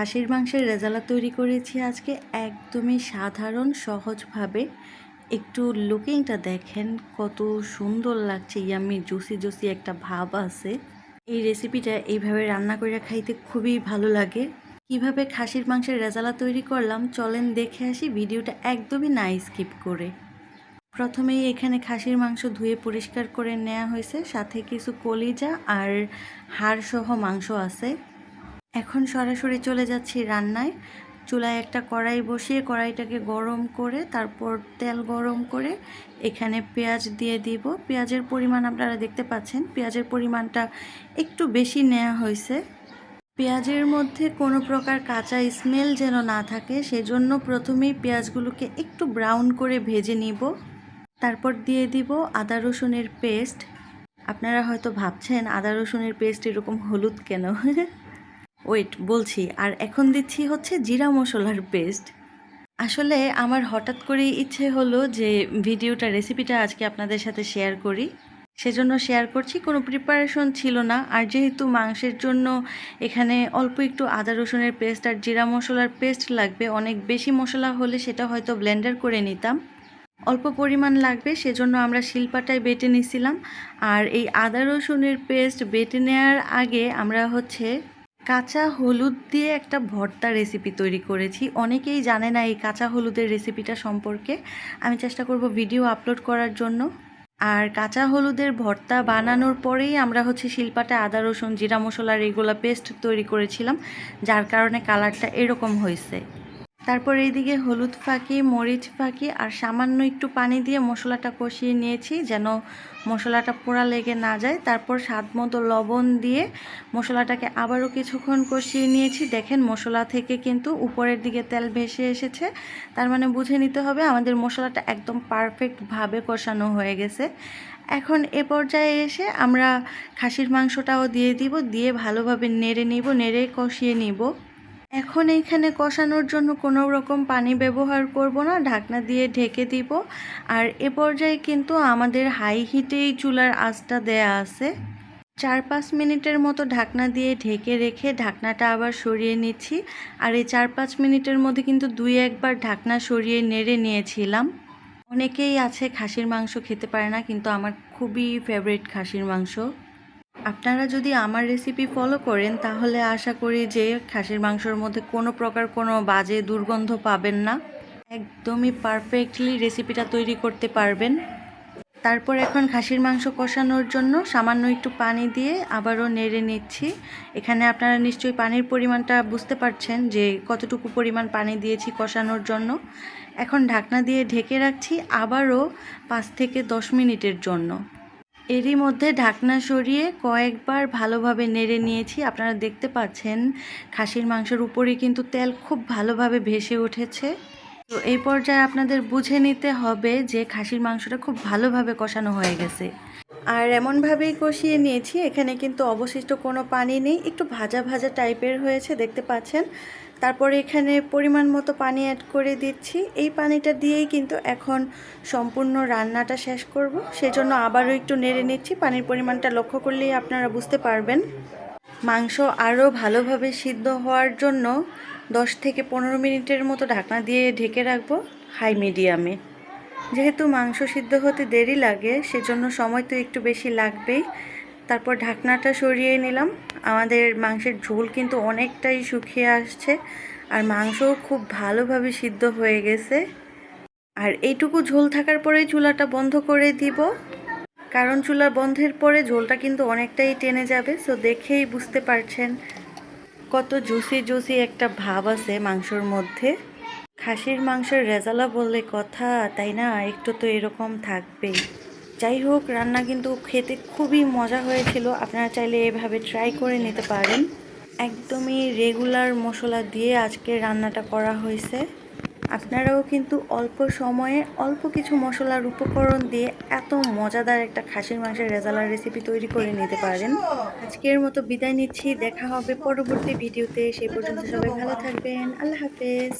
খাসির মাংসের রেজালা তৈরি করেছি আজকে একদমই সাধারণ, সহজভাবে। একটু লুকিংটা দেখেন, কত সুন্দর লাগছে ইয়ামি জুসি জুসি একটা ভাব আছে। এই রেসিপিটা এইভাবে রান্না করে খাইতে খুবই ভালো লাগে। কীভাবে খাসির মাংসের রেজালা তৈরি করলাম, চলেন দেখে আসি ভিডিওটা একদমই না স্কিপ করে। প্রথমেই এখানে খাসির মাংস ধুয়ে পরিষ্কার করে নেওয়া হয়েছে, সাথে কিছু কলিজা আর হাড়সহ মাংস আছে। এখন সরাসরি চলে যাচ্ছি রান্নায়। চুলায় একটা কড়াই বসিয়ে কড়াইটাকে গরম করে, তারপর তেল গরম করে এখানে পেঁয়াজ দিয়ে দিব। পেঁয়াজের পরিমাণ আপনারা দেখতে পাচ্ছেন, পেঁয়াজের পরিমাণটা একটু বেশি নেওয়া হয়েছে। পেঁয়াজের মধ্যে কোনো প্রকার কাঁচা স্মেল যেন না থাকে, সেজন্য প্রথমেই পেঁয়াজগুলোকে একটু ব্রাউন করে ভেজে নিব। তারপর দিয়ে দিব আদা রসুনের পেস্ট আপনারা হয়তো ভাবছেন, আদা রসুনের পেস্ট এরকম হলুদ কেন? ওয়েট বলছি, আর এখন দিচ্ছি হচ্ছে জিরা মশলার পেস্ট আসলে আমার হঠাৎ করেই ইচ্ছে হলো যে ভিডিওটা রেসিপিটা আজকে আপনাদের সাথে শেয়ার করি। সেজন্য শেয়ার করছি, কোনো প্রিপারেশন ছিল না। আর যেহেতু মাংসের জন্য এখানে অল্প একটু আদা রসুনের পেস্ট আর জিরা মশলার পেস্ট লাগবে, অনেক বেশি মশলা হলে সেটা হয়তো ব্লেন্ডার করে নিতাম। অল্প পরিমাণ লাগবে, সেজন্য আমরা শিলপাটায় বেটে নিছিলাম। আর এই আদা রসুনের পেস্ট বেটে নেওয়ার আগে আমরা হচ্ছে কাঁচা হলুদ দিয়ে একটা ভর্তা রেসিপি তৈরি করেছি। অনেকেই জানে না এই কাঁচা হলুদের রেসিপিটা সম্পর্কে। আমি চেষ্টা করব ভিডিও আপলোড করার জন্য। আর কাঁচা হলুদের ভর্তা বানানোর পরেই আমরা হচ্ছে শিলপাটা, আদা, রসুন, জিরা মশলার এগুলো পেস্ট তৈরি করেছিলাম, যার কারণে কালারটা এরকম হয়েছে। তারপর এইদিকে হলুদ ফাঁকি, মরিচ ফাঁকি আর সামান্য একটু পানি দিয়ে মশলাটা কষিয়ে নিয়েছি যেন মশলাটা পোড়া লেগে না যায়। তারপর স্বাদ মতো লবণ দিয়ে মশলাটাকে আবারও কিছুক্ষণ কষিয়ে নিয়েছি। দেখেন মশলা থেকে কিন্তু উপরের দিকে তেল ভেসে এসেছে। তার মানে বুঝে নিতে হবে আমাদের মশলাটা একদম পারফেক্টভাবে কষানো হয়ে গেছে। এখন এ পর্যায়ে এসে আমরা খাসির মাংসটাও দিয়ে দিব, দিয়ে ভালোভাবে নেড়ে নিব, নেড়ে কষিয়ে নিব। এখন এইখানে কষানোর জন্য কোনো রকম পানি ব্যবহার করব না, ঢাকনা দিয়ে ঢেকে দিব। আর এ পর্যায়ে কিন্তু আমাদের হাই হিটেই চুলার আঁচটা দেয়া আছে। চার পাঁচ মিনিটের মতো ঢাকনা দিয়ে ঢেকে রেখে ঢাকনাটা আবার সরিয়ে নিচ্ছি। আর এই চার পাঁচ মিনিটের মধ্যে কিন্তু দুই একবার ঢাকনা সরিয়ে নেড়ে নিয়েছিলাম। অনেকেই আছে খাসির মাংস খেতে পারে না, কিন্তু আমার খুবই ফেভারিট খাসির মাংস। আপনারা যদি আমার রেসিপি ফলো করেন, তাহলে আশা করি যে খাসির মাংসর মধ্যে কোনো প্রকার কোনো বাজে দুর্গন্ধ পাবেন না। একদমই পারফেক্টলি রেসিপিটা তৈরি করতে পারবেন। তারপর এখন খাসির মাংস কষানোর জন্য সামান্য একটু পানি দিয়ে আবারও নেড়ে নিচ্ছি। এখানে আপনারা নিশ্চয়ই পানির পরিমাণটা বুঝতে পারছেন যে কতটুকু পরিমাণ পানি দিয়েছি কষানোর জন্য। এখন ঢাকনা দিয়ে ঢেকে রাখছি আবারও পাঁচ থেকে দশ মিনিটের জন্য। এরই মধ্যে ঢাকনা সরিয়ে কয়েকবার ভালোভাবে নেড়ে নিয়েছি। আপনারা দেখতে পাচ্ছেন, খাসির মাংসের উপরে কিন্তু তেল খুব ভালোভাবে ভেসে উঠেছে। তো এই পর্যায়ে আপনাদের বুঝে নিতে হবে যে, খাসির মাংসটা খুব ভালোভাবে কষানো হয়ে গেছে। আর এমনভাবেই কষিয়ে নিয়েছি। এখানে কিন্তু অবশিষ্ট কোনো পানি নেই। একটু ভাজা ভাজা টাইপের হয়েছে, দেখতে পাচ্ছেন। তারপরে এখানে পরিমাণ মতো পানি অ্যাড করে দিচ্ছি। এই পানিটা দিয়েই কিন্তু এখন সম্পূর্ণ রান্নাটা শেষ করব। সেজন্য আবারও একটু নেড়ে নিচ্ছি। পানির পরিমাণটা লক্ষ্য করলেই আপনারা বুঝতে পারবেন। মাংস আরও ভালোভাবে সিদ্ধ হওয়ার জন্য দশ থেকে পনেরো মিনিটের মতো ঢাকনা দিয়ে ঢেকে রাখব। হাই মিডিয়ামে। যেহেতু মাংস সিদ্ধ হতে দেরি লাগে, সেজন্য সময় তো একটু বেশি লাগবেই। তারপর ঢাকনাটা সরিয়ে নিলাম। আমাদের মাংসের ঝোল কিন্তু অনেকটাই শুকিয়ে আসছে, আর মাংসও খুব ভালোভাবে সিদ্ধ হয়ে গেছে। আর এইটুকু ঝোল থাকার পরেই চুলাটা বন্ধ করে দিব। কারণ চুলা বন্ধের পরে ঝোলটা কিন্তু অনেকটাই টেনে যাবে সো দেখেই বুঝতে পারছেন কত জুসি জুসি একটা ভাব আছে মাংসর মধ্যে। খাসির মাংসের রেজালা বললে কথা, তাই না? একটু তো এরকম থাকবেই। যাই হোক, রান্না কিন্তু খেতে খুবই মজা হয়েছিল। আপনারা চাইলে এভাবে ট্রাই করে নিতে পারেন। একদমই রেগুলার মশলা দিয়ে আজকে রান্নাটা করা হয়েছে। আপনারাও কিন্তু অল্প সময়ে অল্প কিছু মশলার উপকরণ দিয়ে এত মজাদার একটা খাসির মাংসের রেজালার রেসিপি তৈরি করে নিতে পারেন। আজকের মতো বিদায় নিচ্ছি। দেখা হবে পরবর্তী ভিডিওতে। সেই পর্যন্ত সবাই ভালো থাকবেন। আল্লাহ হাফেজ।